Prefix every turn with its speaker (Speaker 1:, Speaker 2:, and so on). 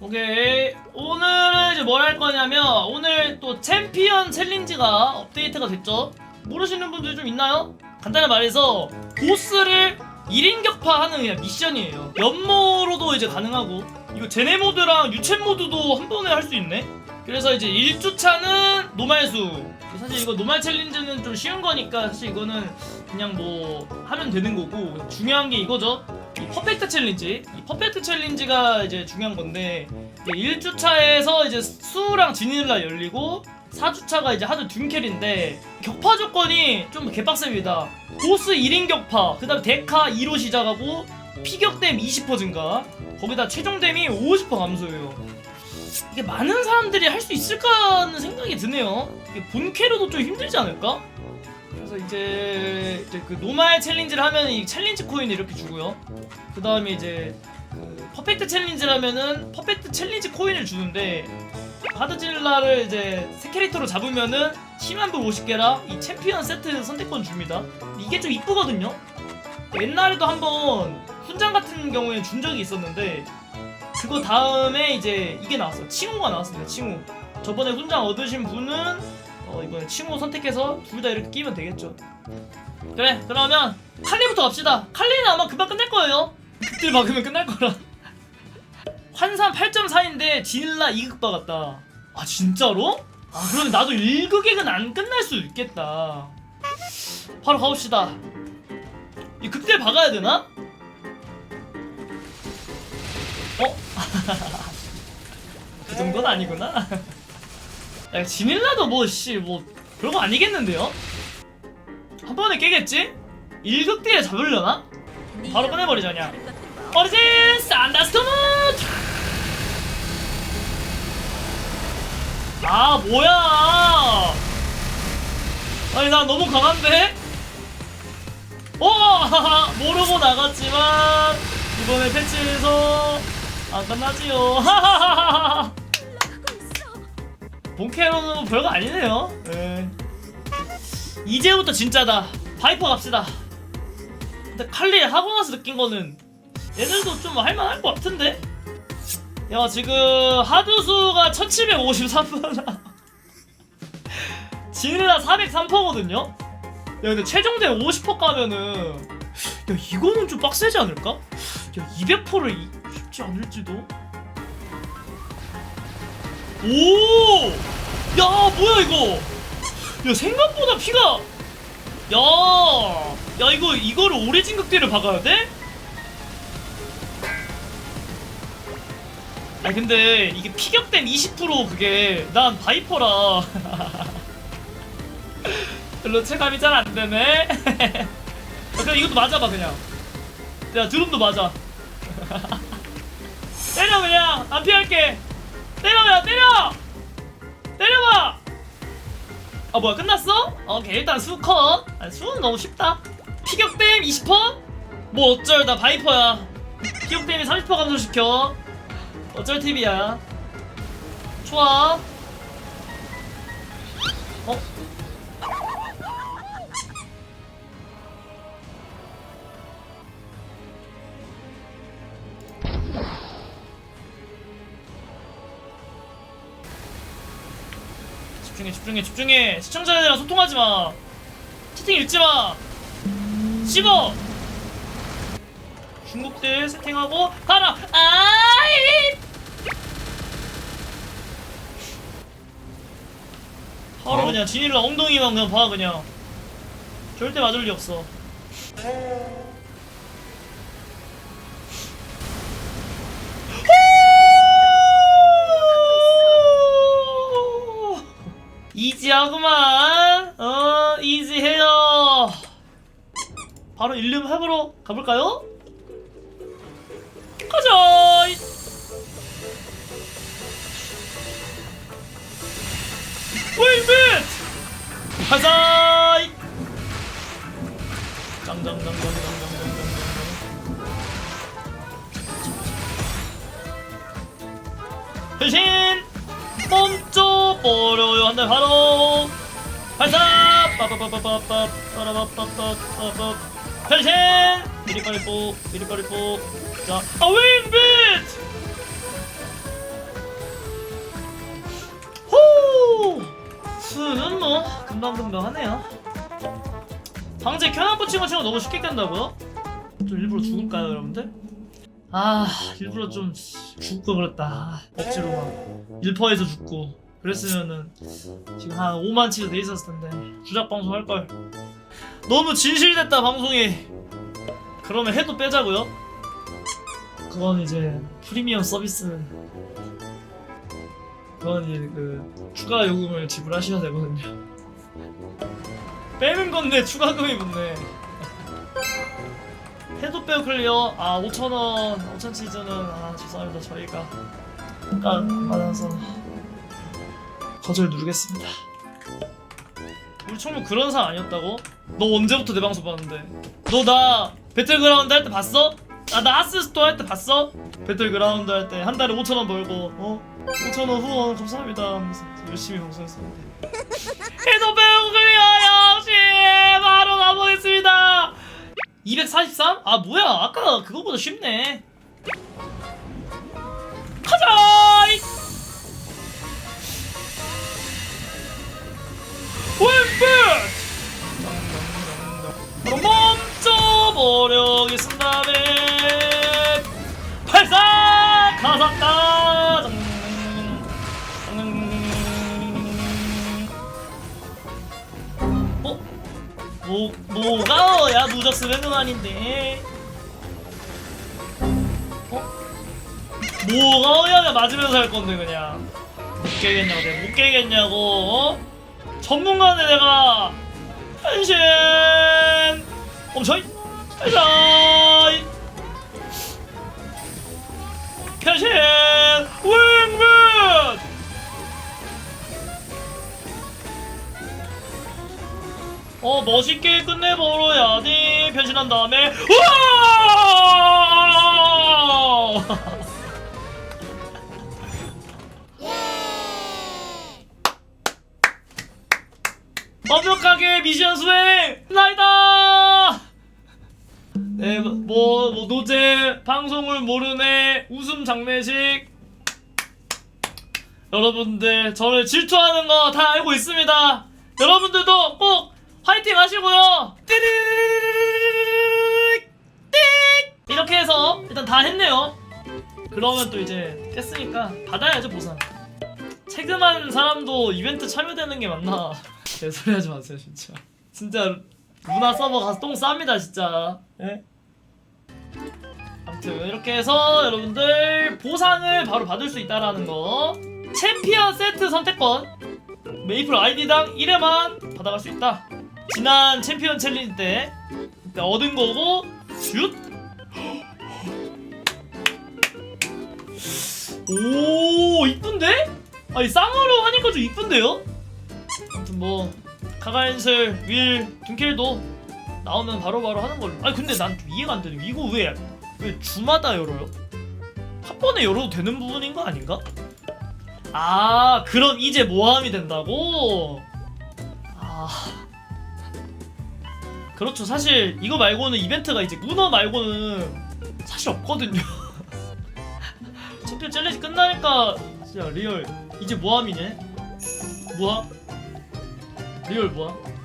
Speaker 1: 오케이. 오늘은 이제 뭘 할 거냐면 오늘 또 챔피언 챌린지가 업데이트가 됐죠? 모르시는 분들 좀 있나요? 간단히 말해서 보스를 1인 격파하는 그냥 미션이에요. 연모로도 이제 가능하고 이거 제네 모드랑 유체 모드도 한 번에 할 수 있네. 그래서 이제 1주차는 노말수. 사실 이거 노말 챌린지는 좀 쉬운 거니까 사실 이거는 그냥 뭐 하면 되는 거고 중요한 게 이거죠 이 퍼펙트 챌린지. 이 퍼펙트 챌린지가 이제 중요한 건데 1주차에서 이제 수랑 지닐라 열리고 4주차가 이제 하드 둔켈인데 격파 조건이 좀 개빡셉니다. 보스 1인 격파 그 다음에 데카 2로 시작하고 피격댐 20% 증가. 거기다 최종댐이 50% 감소해요. 이게 많은 사람들이 할 수 있을까 하는 생각이 드네요. 본캐로도 좀 힘들지 않을까? 그래서 이제, 이제 그 노말 챌린지를 하면 이 챌린지 코인을 이렇게 주고요. 그 다음에 이제 그 퍼펙트 챌린지를 하면은 퍼펙트 챌린지 코인을 주는데 하드질라를 이제 세 캐릭터로 잡으면은 심한불 50개랑 이 챔피언 세트 선택권 줍니다. 이게 좀 이쁘거든요. 옛날에도 한번 훈장 같은 경우에 준 적이 있었는데 그거 다음에 이제 이게 나왔어요. 칭호가 나왔습니다. 칭호. 저번에 훈장 얻으신 분은 어, 이번에 칭호 선택해서 둘 다 이렇게 끼면 되겠죠. 그래, 그러면 칼리부터 갑시다. 칼리는 아마 금방 끝날 거예요. 극딜 박으면 끝날 거라. 환산 8.4인데 지닐라 2극 박았다. 아 진짜로? 아 그럼 나도 1극액은 안 끝날 수 있겠다. 바로 가봅시다. 이 극딜 박아야 되나? 어? 그 정도는 아니구나. 야, 지닐라도 뭐, 씨, 뭐, 별거 아니겠는데요? 한 번에 깨겠지? 1극 뒤에 잡으려나? 바로 꺼내버리자, 그냥. 어리진 산다스토무! 아, 뭐야! 아니, 나 너무 강한데? 어! 모르고 나갔지만, 이번에 패치해서, 안 끝나지요. 하하하하! 본캐로는 별거 아니네요. 예. 이제부터 진짜다. 바이퍼 갑시다. 근데 칼리 하고 나서 느낀 거는 얘들도 좀 할만할 것 같은데? 야 지금 하드수가 1753%나 지닐라 403%거든요? 야 근데 최종대 50% 가면은 야 이거는 좀 빡세지 않을까? 야 200%를 쉽지 않을지도? 오! 야, 뭐야 이거? 야, 생각보다 피가 야! 야, 이거 이거를 오리진 극대를 박아야 돼? 아 근데 이게 피격된 20% 그게 난 바이퍼라 별로 체감이 잘 안 되네. 야, 그냥 이것도 맞아봐 그냥. 야 드럼도 맞아. 때려 그냥 안 피할게. 때려야 때려! 때려봐! 아 뭐야 끝났어? 오케이 일단 수컷 아, 수는 너무 쉽다 피격댐 20%? 뭐 어쩔 나 바이퍼야 피격댐이 30% 감소시켜 어쩔 팁이야 좋아 어? 집중해 집중해 집중해. 시청자들이랑 소통하지 마. 채팅 읽지 마. 씹어. 중국들 세팅하고 가라. 아이! 바로
Speaker 2: 어?
Speaker 1: 그냥 진일라 엉덩이만 그냥 봐 그냥. 절대 맞을 리 없어 이지하구만. 어 이지해요. 바로 일름 해보러 가볼까요? 가자. 웨이빗 가자. 짱짱짱짱짱짱짱 변신 어려워요 한달 바로 발사 빠빠빠빠빠빠 빠라빠빠빠빠 변신 미리 빨리 뽀 미리 빨리 뽀자 아윈 빛 호! 수는 뭐 금방금방 하네요 방제 켜놓고 붙이고 치고 너무 쉽게 깬다고요? 좀 일부러 죽을까요 여러분들? 아 일부러 좀 죽고 그랬다 억지로만 일퍼에서 죽고 그랬으면은 지금 한 5만 치가 돼 있었을 텐데 주작 방송 할 걸. 너무 진실됐다 방송이. 그러면 해도 빼자고요? 그건 이제 프리미엄 서비스. 그건 이제 그 추가 요금을 지불하셔야 되거든요. 빼는 건데 추가금이 붙네. 해도 빼고 클리어 아 5천원. 5천 치즈는 아 죄송합니다 저희가. 받아서 거절 누르겠습니다 우리 총무 그런 사람 아니었다고? 너 언제부터 내 방송 봤는데 너 나 배틀그라운드 할 때 봤어? 아, 나 아스스토 할때 봤어? 배틀그라운드 할 때 한 달에 5천 원 벌고 어? 5천 원 후원 감사합니다 하면서 열심히 방송했었는데 해도 클리어 역시 바로 가보겠습니다 243? 아 뭐야 아까 그거보다 쉽네 가자 뭐, 뭐가 야? 누적스 맹은 아닌데. 어? 뭐가야? 맞으면서 할 건데 그냥. 못 깨겠냐고 내가 못 깨겠냐고 어? 전문가네 내가. 변신! 멈춰 변신! 변신! 윙 어 멋있게 끝내버려야지. 변신한 다음에. 우와! 완벽하게 미션 수행 나이다 네, 뭐, 뭐 노제 방송을 모르네. 웃음 장례식. 여러분들 저를 질투하는 거 다 알고 있습니다. 여러분들도 꼭 화이팅 하시고요. 띠릭 띠릭 이렇게 해서 일단 다 했네요. 그러면 또 이제 깼으니까 받아야죠 보상. 체금한 사람도 이벤트 참여되는 게 맞나? 개소리 하지 마세요 진짜. 진짜 루나 서버 가서 똥 쌉니다 진짜. 예? 아무튼 이렇게 해서 여러분들 보상을 바로 받을 수 있다라는 거. 챔피언 세트 선택권 메이플 아이디당 1회만 받아갈 수 있다. 지난 챔피언 챌린지 때 얻은 거고 슛 오 이쁜데? 아니 쌍으로 하니까 좀 이쁜데요? 아무튼 뭐 가가인슬 윌 둔켈도 나오면 바로바로 하는 걸로 아니 근데 난 좀 이해가 안 되네 이거 왜, 왜 주마다 열어요? 한 번에 열어도 되는 부분인 거 아닌가? 아 그럼 이제 모함이 된다고? 아 그렇죠 사실 이거 말고는 이벤트가 이제 문어 말고는 사실 없거든요 챔피언 챌린지 끝나니까 진짜 리얼 이제 모함이네 모함? 리얼 모함?